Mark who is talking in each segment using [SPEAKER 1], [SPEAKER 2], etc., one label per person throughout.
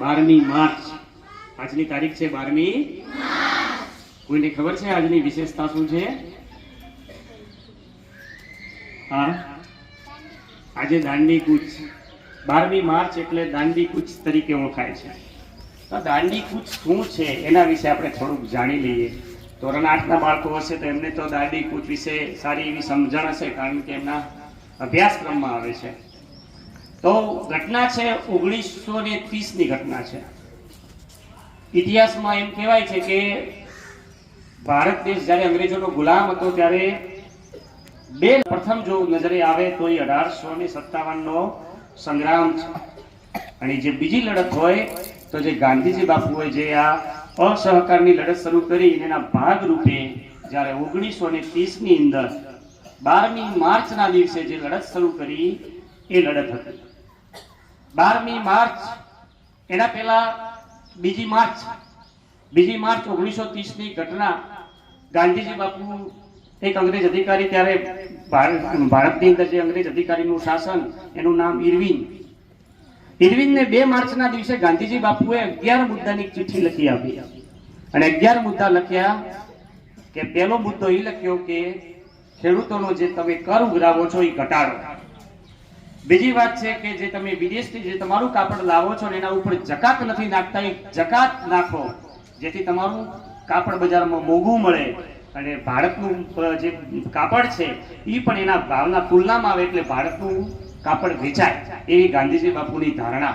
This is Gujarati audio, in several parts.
[SPEAKER 1] બારમી માર્ચ. આજની તારીખ છે બારમી કોઈને ખબર છે આજની વિશેષતા શું છે? હા? આજે દાંડી કૂચ. બારમી માર્ચ એટલે દાંડી કૂચ તરીકે ઓળખાય છે. તો દાંડી કૂચ શું છે? એના વિશે આપણે થોડુંક જાણી લઈએ. ધોરણ આઠના બાળકો હશે તો એમને તો દાંડી કૂચ વિશે સારી એવી સમજણ હશે કારણ કે એમના અભ્યાસક્રમમાં આવે છે. તો ઘટના છે ઓગણીસો ને ત્રીસની ઘટના છે. ઇતિહાસમાં એમ કહેવાય છે કે ભારત દેશ જ્યારે અંગ્રેજોનો ગુલામ હતો ત્યારે બે પ્રથમ જો નજરે આવે તો એ અઢારસો ને સત્તાવનનો સંગ્રામ છે. અને જે બીજી લડત હોય તો જે ગાંધીજી બાપુએ જે આ અસહકારની લડત શરૂ કરી એના ભાગરૂપે જ્યારે ઓગણીસો ને ત્રીસની અંદર બારમી માર્ચના દિવસે જે લડત શરૂ કરી એ લડત હતી. બારમી માર્ચ, એના પહેલા બીજી માર્ચ બીજી માર્ચ ઓગણીસો ત્રીસની ઘટના ગાંધીજી બાપુ એક અંગ્રેજ અધિકારી ત્યારે ભારત, ભારતની અંદર જે અંગ્રેજ અધિકારીનું શાસન, એનું નામ ઇરવિન. ઇરવિનને બે માર્ચના દિવસે ગાંધીજી બાપુએ અગિયાર મુદ્દાની ચિઠ્ઠી લખી આપી. અને અગિયાર મુદ્દા લખ્યા કે પહેલો મુદ્દો એ લખ્યો કે ખેડૂતોનો જે તમે કર ઉઘરાવો છો એ ઘટાડો. બીજી વાત છે કે જે તમે વિદેશથી જે તમારું કાપડ લાવો છો એના ઉપર જકાત નથી નાખતા એ જકાત નાખો, જેથી તમારું કાપડ બજારમાં મોંઘું મળે અને ભારતનું જે કાપડ છે એ પણ એના ભાવના તુલનામાં આવે એટલે ભારતનું કાપડ વેચાય, એવી ગાંધીજી બાપુની ધારણા.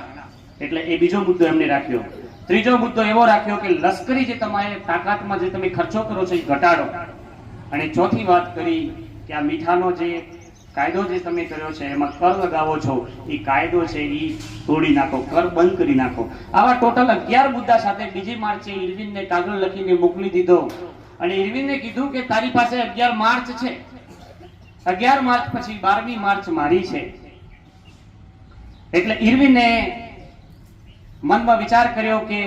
[SPEAKER 1] એટલે એ બીજો મુદ્દો એમને રાખ્યો. ત્રીજો મુદ્દો એવો રાખ્યો કે લશ્કરી જે તમારે તાકાતમાં જે તમે ખર્ચો કરો છો એ ઘટાડો. અને ચોથી વાત કરી કે આ મીઠાનો જે કાયદો જે તમે કર્યો છે, એમાં કર લગાવો છો એ કાયદો છે એ તોડી નાખો, કર બંધ કરી નાખો. આવા ટોટલ અગિયાર મુદ્દા સાથે બીજી માર્ચે ઇરવિનને કાગળ લખીને મોકલી દીધો. અને ઇરવિનને કીધું કે તારી પાસે અગિયાર માર્ચ છે. અગિયાર માર્ચ પછી બારમી માર્ચ મારી છે. એટલે ઇરવિને મનમાં વિચાર કર્યો કે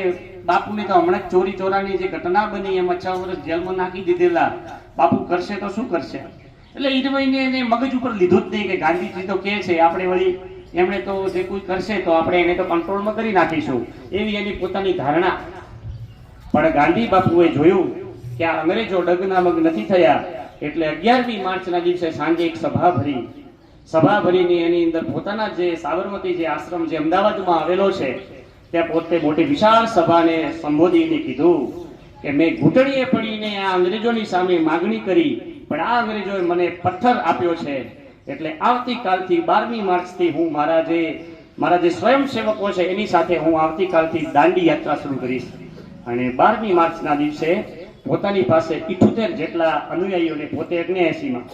[SPEAKER 1] બાપુની તો હમણાં ચોરી ચોરાની જે ઘટના બની, એમાં છ વર્ષ જેલમાં નાખી દીધેલા. બાપુ કરશે તો શું કરશે? એટલે ઈરવાઈને એને મગજ ઉપર લીધું જ નહીં કે ગાંધીજી તો કે છે, આપણે વળી એમણે તો જે કોઈ કરશે તો આપણે એને તો કંટ્રોલમાં કરી નાખીશું. એવી એની પોતાની ધારણા. પણ ગાંધી બાપુએ જોયું કે આ અંગ્રેજો ડગનામગ નથી થયા, એટલે અગિયારમી માર્ચના દિવસે સાંજે એક સભા ભરી. સભા ભરીને એની અંદર પોતાના જે સાબરમતી જે આશ્રમ જે અમદાવાદમાં આવેલો છે, ત્યાં પોતે મોટી વિશાળ સભાને સંબોધીને કીધું કે મેં ઘૂંટણીએ પડીને આ અંગ્રેજોની સામે માગણી કરી પણ આ અંગ્રેજોએ મને પથ્થર આપ્યો છે. એટલે આવતીકાલથી બારમી માર્ચથી હું મારા જે મારા જે સ્વયંસેવકો છે એની સાથે હું આવતીકાલથી દાંડી યાત્રા શરૂ કરીશ. અને બારમી માર્ચના દિવસે પોતાની પાસે ઇઠોતેર જેટલા અનુયાયીઓને પોતે અગ્નેએસીમાં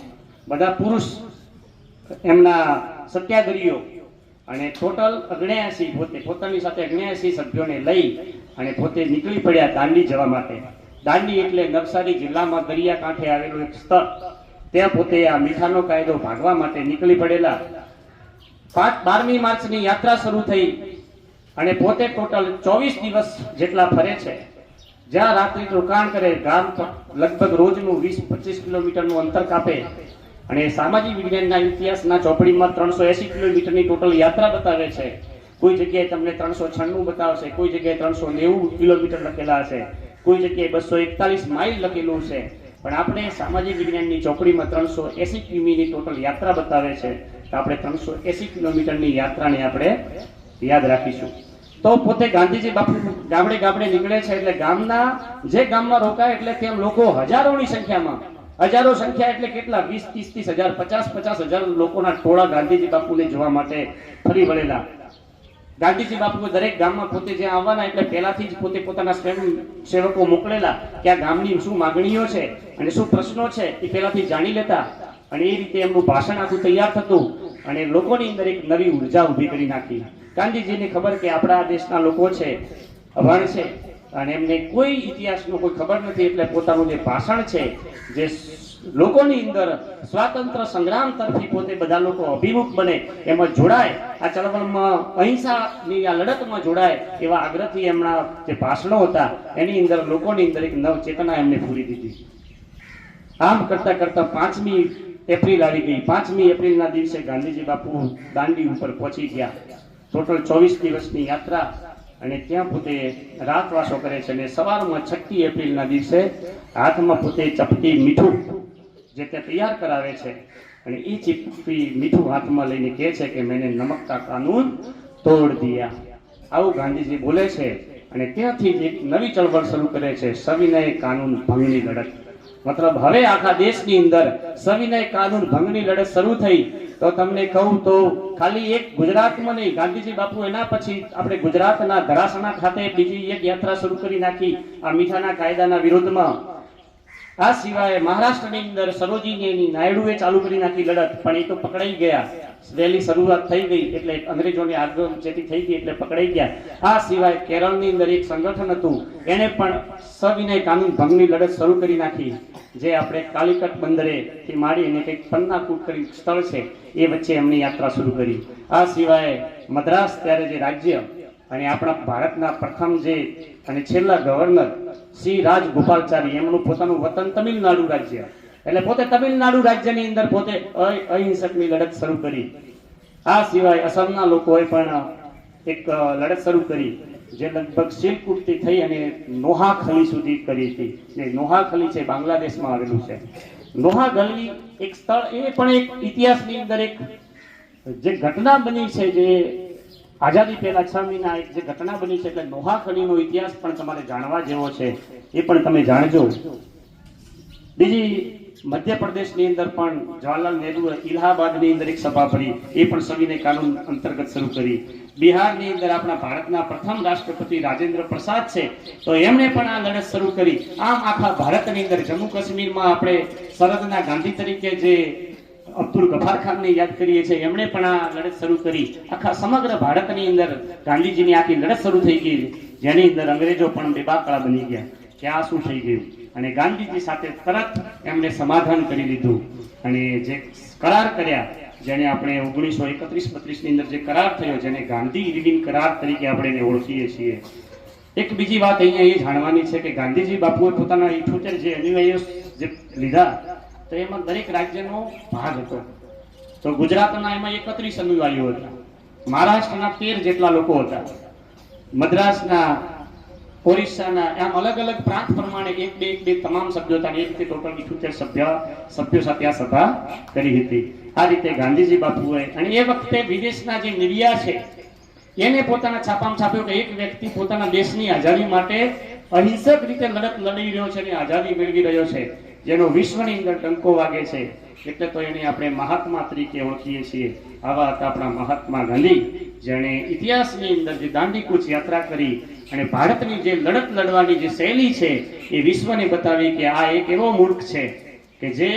[SPEAKER 1] બધા પુરુષ એમના સત્યાગ્રહીઓ અને ટોટલ અગ્નેયાસી પોતે, પોતાની સાથે અગ્નેયાસી સભ્યોને લઈ અને પોતે નીકળી પડ્યા દાંડી જવા માટે. દાંડી એટલે નવસારી જિલ્લામાં દરિયા કાંઠે આવેલું એક સ્થળ. ત્યાં પોતે આ મીઠાનો કાયદો ભાગવા માટે નીકળી પડેલા. બારમી માર્ચની યાત્રા શરૂ થઈ અને પોતે ટોટલ ચોવીસ દિવસ જેટલા ફરે છે, જ્યાં રાત્રિ રોકાણ કરે, ગામ લગભગ રોજનું વીસ પચીસ કિલોમીટરનું અંતર કાપે. અને સામાજિક વિજ્ઞાનના ઇતિહાસના ચોપડીમાં ત્રણસો એસી કિલોમીટરની ટોટલ યાત્રા બતાવે છે. કોઈ જગ્યાએ તમને ત્રણસો છન્નું બતાવશે, કોઈ જગ્યાએ ત્રણસો નેવું કિલોમીટર લખેલા હશે. કોઈ જગ્યાએ બસો એકતાલીસ માઇલ લખેલું છે. પણ આપણે સામાજિક વિજ્ઞાનની ચોપડીમાં ત્રણસો એસી કિમીની ટોટલ યાત્રા બતાવે છે. તો આપણે ત્રણસો એસી કિલોમીટરની યાત્રાને આપણે યાદ રાખીશું. તો પોતે ગાંધીજી બાપુ ગામડે ગામડે નીકળે છે એટલે ગામના જે ગામમાં રોકાય એટલે તેમ લોકો હજારોની સંખ્યામાં, હજારો સંખ્યા એટલે કેટલા? વીસ, ત્રીસ ત્રીસ હજાર, પચાસ પચાસ હજાર લોકોના ટોળા ગાંધીજી બાપુને જોવા માટે ફરી વળેલા. ગાંધીજી બાપુ દરેક ગામમાં પોતે જ્યાં આવવાના એટલે પહેલાથી જ પોતે પોતાના સ્વયં સેવકો મોકલેલા કે આ ગામની શું માગણીઓ છે અને શું પ્રશ્નો છે એ પહેલાથી જાણી લેતા અને એ રીતે એમનું ભાષણ આખું તૈયાર થતું અને લોકોની અંદર એક નવી ઊર્જા ઊભી કરી નાખી. ગાંધીજીને ખબર કે આપણા દેશના લોકો છે અભણ છે અને એમને કોઈ ઇતિહાસનો કોઈ ખબર નથી એટલે પોતાનું જે ભાષણ છે, જે લોકોની અંદર સ્વાતંત્ર્ય સંગ્રામ તરફથી પોતે બધા લોકો અભિમુખ બને, એમાં જોડાય. આ ચળવળમાં અહિંસાની આ લડતમાં જોડાય એવા આગ્રહથી એમના જે ભાષણો હતા, એની અંદર લોકોની અંદર એક નવ ચેતના એમને પૂરી દીધી. આમ કરતા કરતા પાંચમી એપ્રિલ આવી ગઈ. પાંચમી એપ્રિલના દિવસે ગાંધીજી બાપુ દાંડી ઉપર પહોંચી ગયા. ટોટલ ચોવીસ દિવસની યાત્રા અને ત્યાં પોતે રાતવાસો કરે છે અને સવારમાં છઠ્ઠી એપ્રિલના દિવસે હાથમાં પોતે ચપટી મીઠું જે તે તૈયાર કરાવે છે અને એ ચીપી મીઠું હાથમાં લઈને કહે છે કે મેને નમકતા કાનૂન તોડ દિયા. આવું ગાંધીજી બોલે છે અને ત્યાંથી જ એક નવી ચળવળ શરૂ કરે છે, સવિનય કાનૂન ભંગની લડત. મતલબ હવે આખા દેશની અંદર સવિનય કાનૂન ભંગની લડત શરૂ થઈ તો તમને કહું તો ખાલી એક ગુજરાતમાં નહીં, ગાંધીજી બાપુ એના પછી આપણે ગુજરાતના ધરાસણા ખાતે બીજી એક યાત્રા શરૂ કરી નાખી આ મીઠાના કાયદાના વિરોધમાં આ સિવાય મહારાષ્ટ્રની અંદર સરોજીની નાયડુએ ચાલુ કરી નાખી લડત, પણ એ તો પકડાઈ ગયા. વહેલી શરૂઆત થઈ ગઈ એટલે અંગ્રેજોની આગળ ચેતી થઈ ગઈ એટલે પકડાઈ ગયા. આ સિવાય કેરળની અંદર એક સંગઠન હતું. એણે પણ સવિનય કાનૂન ભંગની લડત શરૂ કરી નાખી, જે આપણે કાલિકટ બંદરે થી માંડીને કંઈક પન્નાકૂટ કરી સ્થળ છે, એ વચ્ચે એમની યાત્રા શરૂ કરી. આ સિવાય મદ્રાસ ત્યારે જે રાજ્ય અને આપણા ભારતના પ્રથમ જે અને છેલ્લા ગવર્નર શ્રી રાજ ગોપાલચારી એમનું પોતાનું વતન તમિલનાડુ રાજ્ય એટલે પોતે તમિલનાડુ રાજ્યની અંદર પોતે અહિંસકની લડત શરૂ કરી. આ સિવાય અસમના લોકોએ પણ એક લડત શરૂ કરી, જે લગભગ શિલકુટથી થઈ અને નોહાખલી સુધી કરી હતી. જે નોહાખલી છે બાંગ્લાદેશમાં આવેલું છે. નોહાખલી એક સ્થળ એ પણ એક ઇતિહાસની અંદર એક જે ઘટના બની છે જે આઝાદી પહેલા છ મહિના એક જે ઘટના બની છે એટલે નોહાખલીનો ઇતિહાસ પણ તમારે જાણવા જેવો છે એ પણ તમે જાણજો. બીજી મધ્યપ્રદેશની અંદર પણ જવાહરલાલ નહેરુ ઇલાહાબાદની અંદર એક સભા ભરી, એ પણ સવિનય કાનૂન અંતર્ગત શરૂ કરી. બિહારની અંદર આપણા ભારતના પ્રથમ રાષ્ટ્રપતિ રાજેન્દ્ર પ્રસાદ છે, તો એમણે પણ આ લડત શરૂ કરી. આમ આખા ભારતની અંદર જમ્મુ કાશ્મીરમાં આપણે સરહદના ગાંધી તરીકે જે અબ્દુલ ગફાર ખાનને યાદ કરીએ છીએ, એમણે પણ આ લડત શરૂ કરી. આખા સમગ્ર ભારતની અંદર ગાંધીજીની આખી લડત શરૂ થઈ ગઈ, જેની અંદર અંગ્રેજો પણ બેબાકળા બની ગયા. કે આ શું થઈ ગયું? અને ગાંધીજી સાથે તરત એમણે સમાધાન કરી લીધું. અને જે કરાર કર્યા, જેને આપણે ઓગણીસો એકત્રીસ બત્રીસની અંદર જે કરાર થયો, જેને ગાંધી ઇરવિન કરાર તરીકે આપણે એને ઓળખીએ છીએ. એક બીજી વાત અહીંયા એ જાણવાની છે કે ગાંધીજી બાપુએ પોતાના ઇઠોતેર જે અનુયાયીઓ જે લીધા, તો એમાં દરેક રાજ્યનો ભાગ હતો. તો ગુજરાતના એમાં એકત્રીસ અનુયાયીઓ હતા. મહારાષ્ટ્રના તેર જેટલા લોકો હતા. મદ્રાસના ઓરિસ્સાના આમ અલગ અલગ પ્રાંત પ્રમાણે એક બે એક બે તમામ સભ્યો હતા એક રીતે ટોટલ ઇઠોતેર સભ્ય સભ્યો સાથે આ સભા કરી હતી. આ રીતે ગાંધીજી બાપુએ અને એ વખતે વિદેશના જે મીડિયા છે, એને પોતાના છાપામાં છાપ્યો કે એક વ્યક્તિ પોતાના દેશની આઝાદી માટે અહિંસક રીતે લડત લડી રહ્યો છે અને આઝાદી મેળવી રહ્યો છે. જેનો વિશ્વની અંદર ડંકો વાગે છે. એટલે તો એને આપણે મહાત્મા તરીકે ઓળખીએ છીએ. આવા હતા આપણા મહાત્મા ગાંધી, જેણે ઇતિહાસની અંદર જે દાંડીકૂચ યાત્રા કરી અને ભારતની જે લડત લડવાની જે શૈલી છે એ વિશ્વને બતાવી કે આ એક એવો મૂર્ખ છે કે જે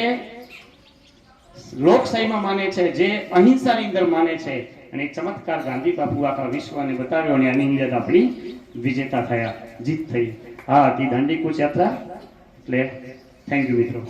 [SPEAKER 1] લોકશાહીમાં માને છે, જે અહિંસાની અંદર માને છે અને ચમત્કાર ગાંધી બાપુ આખા વિશ્વને બતાવ્યો અને આની અંદર આપણી વિજેતા થયા, જીત થઈ. હા હતી દાંડી યાત્રા. એટલે થેન્ક યુ મિત્રો.